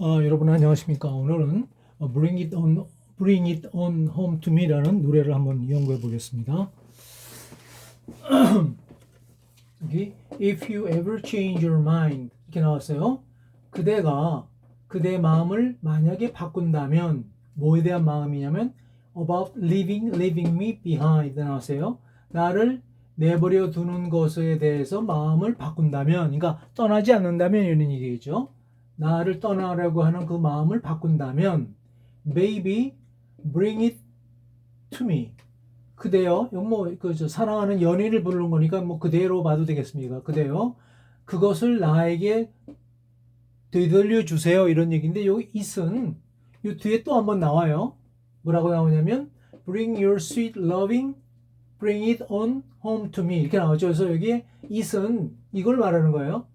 아, 여러분 안녕하십니까? 오늘은 어, Bring It On Bring It On Home to Me라는 노래를 한번 연구해 보겠습니다. If you ever change your mind 이렇게 나왔어요. 그대가 그대의 마음을 만약에 바꾼다면 뭐에 대한 마음이냐면 about leaving leaving me behind 나왔어요. 나를 내버려 두는 것에 대해서 마음을 바꾼다면 그러니까 떠나지 않는다면 이런 얘기겠죠. 나를 떠나려고 하는 그 마음을 바꾼다면 baby bring it to me. 그대여 뭐그 사랑하는 연인을 부르는 거니까 뭐 그대로 봐도 되겠습니까? 그대여 그것을 나에게 되돌려 주세요. 이런 얘기인데 여기 it은 이 뒤에 또 한번 나와요. 뭐라고 나오냐면 bring your sweet loving bring it on home to me. 이렇게 나오죠. 그래서 여기에 it은 이걸 말하는 거예요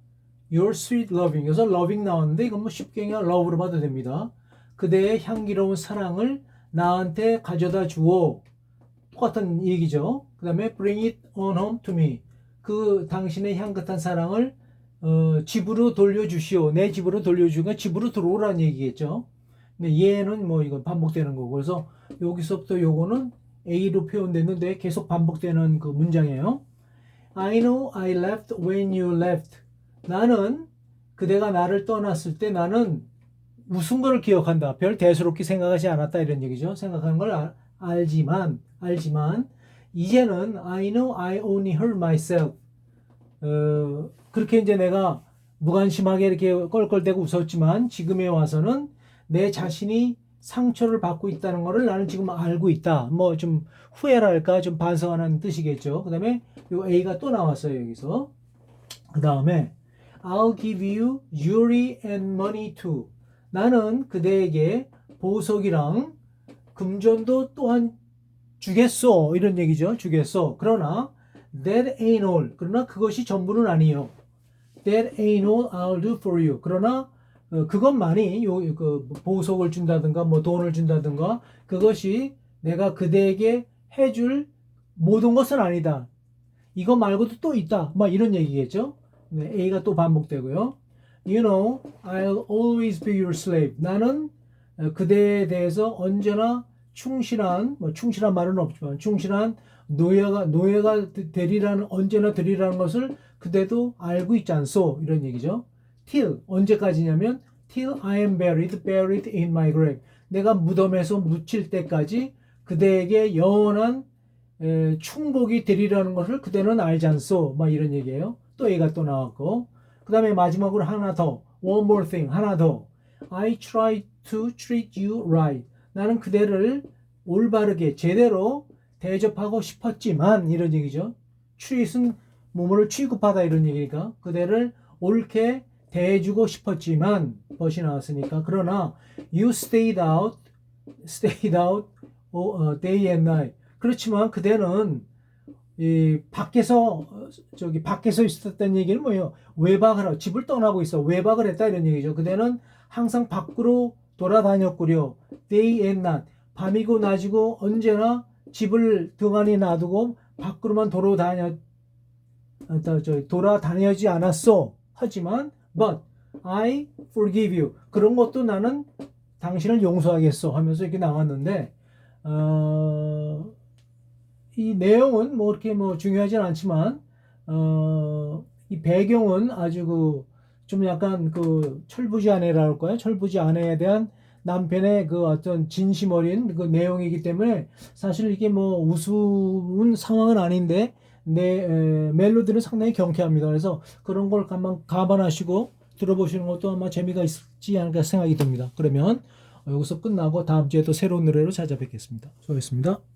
Your sweet loving. 여기서 loving 나왔는데 이건 뭐 쉽게 그냥 love로 봐도 됩니다. 그대의 향기로운 사랑을 나한테 가져다 주오. 똑같은 얘기죠. 그 다음에 bring it on home to me. 그 당신의 향긋한 사랑을 어, 집으로 돌려주시오. 내 집으로 돌려주니까 집으로 들어오라는 얘기겠죠. 근데 얘는 뭐 이건 반복되는 거고. 그래서 여기서부터 요거는 A로 표현됐는데 계속 반복되는 그 문장이에요. I know I left when you left. 나는 그대가 나를 떠났을 때 나는 웃은 걸 기억한다. 별 대수롭게 생각하지 않았다 이런 얘기죠. 생각하는 걸 알, 알지만 알지만 이제는 I know I only hurt myself. 어, 그렇게 이제 내가 무관심하게 이렇게 껄껄대고 웃었지만 지금에 와서는 내 자신이 상처를 받고 있다는 것을 나는 지금 알고 있다. 뭐 좀 후회랄까 좀 반성하는 뜻이겠죠. 그 다음에 요 A가 또 나왔어요 여기서. 그 다음에 I'll give you jewelry and money too. 나는 그대에게 보석이랑 금전도 또한 주겠소. 이런 얘기죠. 주겠소. 그러나 that ain't all. 그러나 그것이 전부는 아니요. That ain't all I'll do for you. 그러나 어, 그것만이 요 그 보석을 준다든가 뭐 돈을 준다든가 그것이 내가 그대에게 해줄 모든 것은 아니다. 이거 말고도 또 있다. 뭐 이런 얘기겠죠. 네, A가 또 반복되고요. You know, I'll always be your slave. 나는 어, 그대에 대해서 언제나 충실한, 뭐 충실한 말은 없지만 충실한 노예가 노예가 되리라는 언제나 되리라는 것을 그대도 알고 있지 않소 이런 얘기죠. Till 언제까지냐면 till I am buried, buried in my grave. 내가 무덤에서 묻힐 때까지 그대에게 영원한 에, 충복이 되리라는 것을 그대는 알지 않소. 막 이런 얘기예요. 또 A가 또 나왔고 그 다음에 마지막으로 하나 더 one more thing 하나 더. I try to treat you right. 나는 그대를 올바르게 제대로 대접하고 싶었지만 이런 얘기죠. treat은 뭐뭐를 취급하다 이런 얘기니까 그대를 옳게 대해주고 싶었지만 벗이 나왔으니까. 그러나 you stayed out stayed out 어, day and night. 그렇지만 그대는 이 밖에서 저기 밖에서 있었다는 얘기는 뭐예요? 외박을 하고 집을 떠나고 있어 외박을 했다 이런 얘기죠. 그대는 항상 밖으로 돌아다녔구려. day and night 밤이고 낮이고 언제나 집을 등한히 놔두고 밖으로만 돌아다녀 어, 저 돌아다니지 않았어. 하지만 but I forgive you 그런 것도 나는 당신을 용서하겠어 하면서 이렇게 나왔는데 어. 이 내용은 뭐 이렇게 뭐 중요하진 않지만 어, 이 배경은 아주 그 좀 약간 그 철부지 아내라 할까요? 철부지 아내에 대한 남편의 그 어떤 진심 어린 그 내용이기 때문에 사실 이게 뭐 우스운 상황은 아닌데 내 에, 멜로디는 상당히 경쾌합니다. 그래서 그런 걸 감안, 감안하시고 들어보시는 것도 아마 재미가 있지 않을까 생각이 듭니다. 그러면 여기서 끝나고 다음 주에 또 새로운 노래로 찾아뵙겠습니다. 수고하셨습니다.